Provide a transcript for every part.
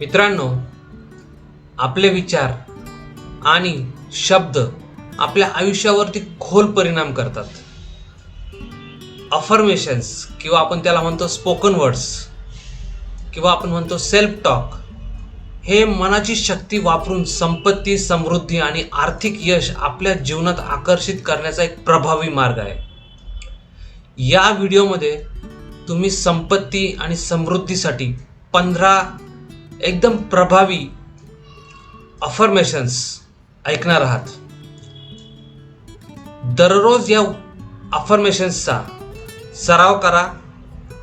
मित्रांनो आपले विचार आणि शब्द आपल्या आयुष्यावरती खोल परिणाम करतात. अफर्मेशन्स किंवा आपण त्याला म्हणतो स्पोकन वर्ड्स किंवा आपण म्हणतो सेल्फ टॉक हे मनाची शक्ती वापरून संपत्ती समृद्धी आणि आर्थिक यश आपल्या जीवनात आकर्षित करण्याचा एक प्रभावी मार्ग आहे. या व्हिडिओमध्ये तुम्ही संपत्ती आणि समृद्धीसाठी पंधरा एकदम प्रभावी अफर्मेशन्स ऐकणार आहात. दररोज या अफर्मेशन्सचा सराव करा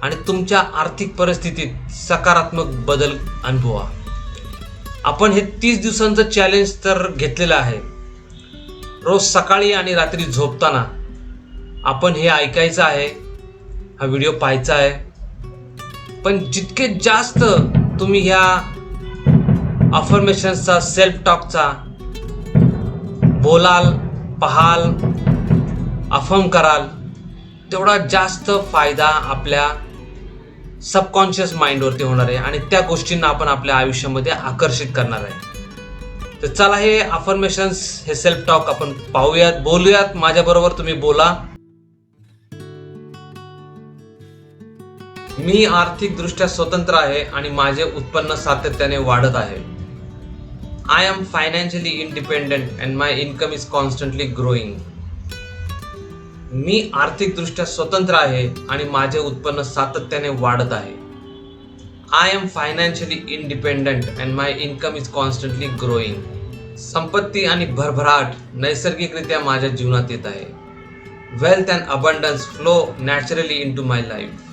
आणि तुमच्या आर्थिक परिस्थितीत सकारात्मक बदल अनुभवा. आपण हे तीस दिवसांचं चॅलेंज तर घेतलेलं आहे. रोज सकाळी आणि रात्री झोपताना आपण हे ऐकायचं आहे हा व्हिडिओ पाहायचा आहे. पण जितके जास्त तुम्ही ह्या अफर्मेशन्सचा सेल्फ टॉकचा बोलाल पाहाल अफर्म कराल तेवढा जास्त फायदा आपल्या सबकॉन्शियस माइंडवरती होणार आहे आणि त्या गोष्टींना आपण आपल्या आयुष्यामध्ये आकर्षित करणार आहे. तर चला हे अफर्मेशन्स हे सेल्फ टॉक आपण पाहूयात बोलूयात. माझ्याबरोबर तुम्ही बोला. मी आर्थिकदृष्ट्या स्वतंत्र आहे आणि माझे उत्पन्न सातत्याने वाढत आहे. I am financially independent and my income is constantly growing मी आर्थिकदृष्ट्या स्वतंत्र आहे आणि माझे उत्पन्न सातत्याने वाढत आहे. I am financially independent and my income is constantly growing संपत्ती आणि भरभराट नैसर्गिकरित्या माझ्या जीवनात येत आहे. Wealth and abundance flow naturally into my life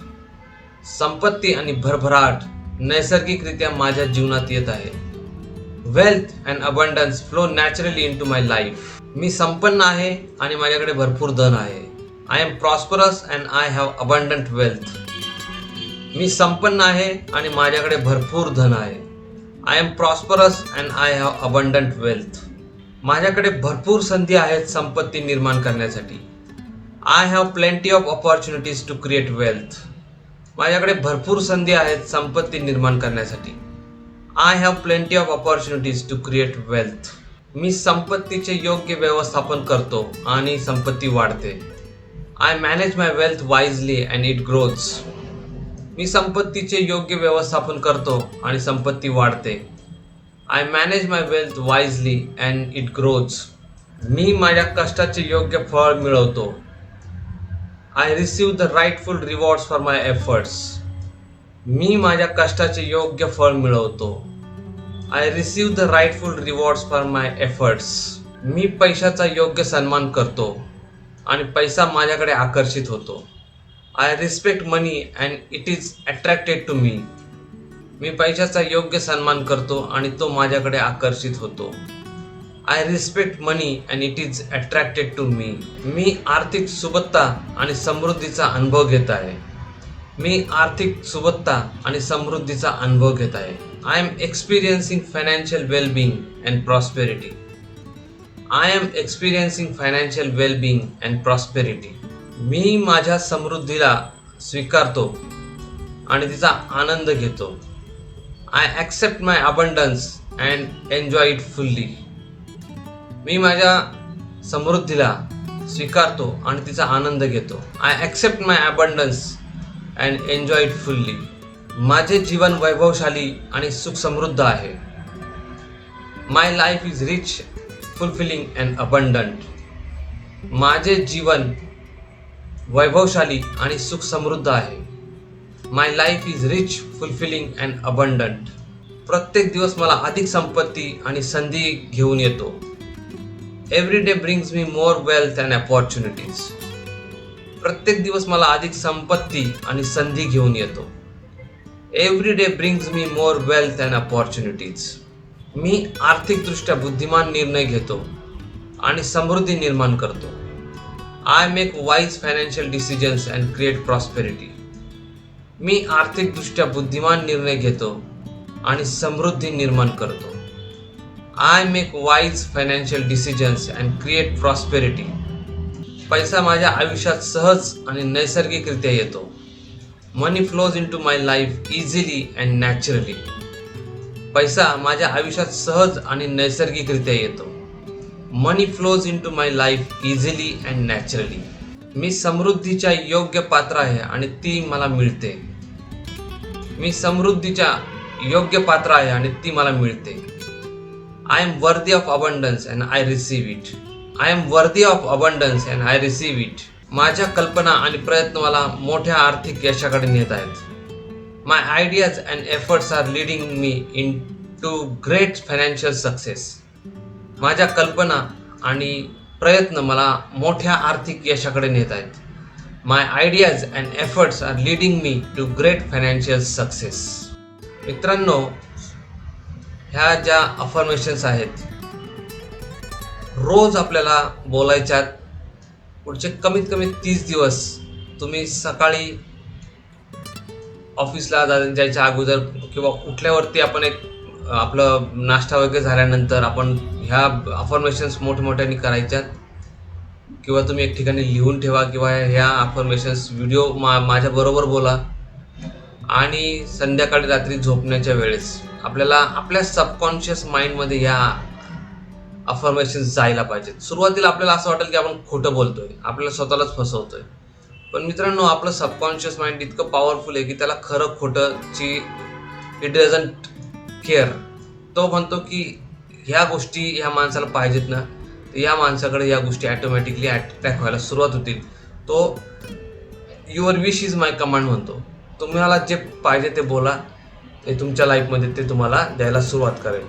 संपत्ती आणि भरभराट नैसर्गिकरित्या माझ्या जीवनात येत आहे. Wealth and abundance flow naturally into my life मी संपन्न आहे आणि माझ्याकडे भरपूर धन आहे. I am prosperous and I have abundant wealth मी संपन्न आहे आणि माझ्याकडे भरपूर धन आहे. I am prosperous and I have abundant wealth माझ्याकडे भरपूर संधी आहेत संपत्ती निर्माण करण्यासाठी. I have plenty of opportunities to create wealth माझ्याकडे भरपूर संधी आहेत संपत्ती निर्माण करण्यासाठी. I have plenty of opportunities to create wealth मी संपत्तीचे योग्य व्यवस्थापन करतो आणि संपत्ती वाढते. I manage my wealth wisely and it grows मी संपत्तीचे योग्य व्यवस्थापन करतो आणि संपत्ती वाढते. I manage my wealth wisely and it grows मी माझ्या कष्टाचे योग्य फळ मिळवतो. I receive the rightful rewards for my efforts मी माझ्या कष्टाचे योग्य फळ मिळवतो. I receive the rightful rewards for my efforts मी पैशाचा योग्य सन्मान करतो आणि पैसा माझ्याकडे आकर्षित होतो. I respect money and it is attracted to me मी पैशाचा योग्य सन्मान करतो आणि तो माझ्याकडे आकर्षित होतो. I respect money and it is attracted to me मी आर्थिक सुबत्ता आणि समृद्धीचा अनुभव घेत आहे. मी आर्थिक सुबत्ता आणि समृद्धीचा अनुभव घेत आहे. I am experiencing financial wellbeing and prosperity I am experiencing financial wellbeing and prosperity मी माझ्या समृद्धीला स्वीकारतो आणि तिचा आनंद घेतो. I accept my abundance and enjoy it fully मी माझ्या समृद्धीला स्वीकारतो आणि तिचा आनंद घेतो. I accept my abundance and enjoy it fully माझे जीवन वैभवशाली आणि सुख समृद्ध आहे. My life is rich fulfilling and abundant माझे जीवन वैभवशाली आणि सुख समृद्ध आहे. My life is rich fulfilling and abundant प्रत्येक दिवस मला अधिक संपत्ती आणि संधी घेऊन येतो. Every day brings me more wealth and opportunities प्रत्येक दिवस मला अधिक संपत्ती आणि संधी घेऊन येतो. Every day brings me more wealth and opportunities मी आर्थिकदृष्ट्या बुद्धिमान निर्णय घेतो आणि समृद्धी निर्माण करतो. I make wise financial decisions and create prosperity मी आर्थिकदृष्ट्या बुद्धिमान निर्णय घेतो आणि समृद्धी निर्माण करतो. I make wise financial decisions and create prosperity पैसा माझ्या आयुष्यात सहज आणि नैसर्गिकरित्या येतो. Money flows into my life easily and naturally पैसा माझ्या आयुष्यात सहज आणि नैसर्गिकरित्या येतो. Money flows into my life easily and naturally मी समृद्धीच्या योग्य पात्र आहे आणि ती मला मिळते. मी समृद्धीच्या योग्य पात्र आहे आणि ती मला मिळते. I am worthy of abundance and I receive it I am worthy of abundance and I receive it माझ्या कल्पना आणि प्रयत्न मला मोठ्या आर्थिक यशाकडे नेत आहेत. My ideas and efforts are leading me into great financial success माझ्या कल्पना आणि प्रयत्न मला मोठ्या आर्थिक यशाकडे नेत आहेत. My ideas and efforts are leading me to great financial success मित्रांनो ह्या ज्या अफर्मेशन्स आहेत रोज आपल्याला बोलायच्यात पुढचे कमीत कमी तीस दिवस तुम्ही सकाळी ऑफिसला जा- जायच्या अगोदर किंवा उठल्यावरती आपण एक आपलं नाश्ता वगैरे झाल्यानंतर आपण ह्या अफर्मेशन्स मोठमोठ्याने करायच्यात किंवा तुम्ही एक ठिकाणी लिहून ठेवा किंवा ह्या अफर्मेशन्स व्हिडिओ मा माझ्याबरोबर बोला. आणि संध्याकाळी रात्री झोपण्याच्या वेळेस आपल्याला आपल्या सबकॉन्शियस माइंडमध्ये ह्या अफर्मेशन जायला पाहिजेत. सुरुवातीला आपल्याला असं वाटेल की आपण खोटं बोलतोय. आपल्याला स्वतःलाच फसवतोय. पण मित्रांनो आपलं सबकॉन्शियस माइंड इतकं पॉवरफुल आहे की त्याला खरं खोटंची इट डझंट केअर तो म्हणतो की ह्या गोष्टी ह्या माणसाला पाहिजेत ना तर या माणसाकडे या गोष्टी ॲटोमॅटिकली अट्रॅक्ट व्हायला सुरुवात होतील. तो your wish is my command म्हणतो. तुम्हाला जे पाहिजे ते बोला ते तुमच्या लाईफमध्ये ते तुम्हाला द्यायला सुरुवात करेल.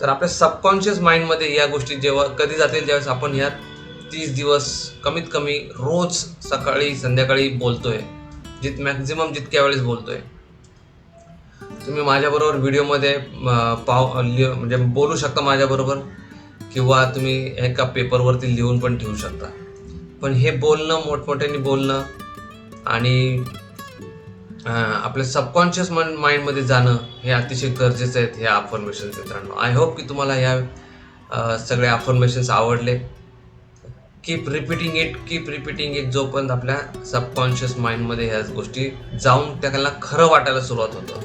तर आपल्या सबकॉन्शियस माइंडमध्ये या गोष्टी जेव्हा कधी जातील ज्यावेळेस आपण ह्या तीस दिवस कमीत कमी रोज सकाळी संध्याकाळी बोलतोय जित मॅक्झिमम जितक्या वेळेस बोलतोय. तुम्ही माझ्याबरोबर व्हिडिओमध्ये पाव म्हणजे बोलू शकता माझ्याबरोबर किंवा तुम्ही एका पेपरवरती लिहून पण ठेवू शकता. पण हे बोलणं मोठमोठ्याने बोलणं आणि आपल्या सबकॉन्शियस माइंडमध्ये जाणं हे अतिशय गरजेचं आहेत ह्या अफर्मेशन मित्रांनो. आय होप की तुम्हाला ह्या सगळे अफर्मेशन्स आवडले. Keep repeating it keep repeating it जोपर्यंत आपल्या सबकॉन्शियस माइंडमध्ये ह्या गोष्टी जाऊन त्याला खरं वाटायला सुरुवात होतं.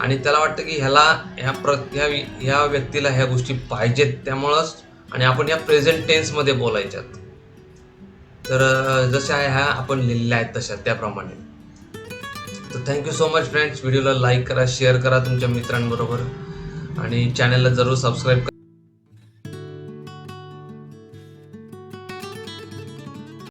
आणि त्याला वाटतं की ह्याला ह्या प्र ह्या ह्या व्यक्तीला ह्या गोष्टी पाहिजेत त्यामुळंच आणि आपण या प्रेझेंट टेन्समध्ये बोलायच्यात. तर जशा ह्या आपण लिहिलेल्या आहेत तशा त्याप्रमाणे. तर thank you so much friends व्हिडिओला लाईक करा शेअर करा तुमच्या मित्रांबरोबर. आणि चॅनलला जरूर सबस्क्राईब करा.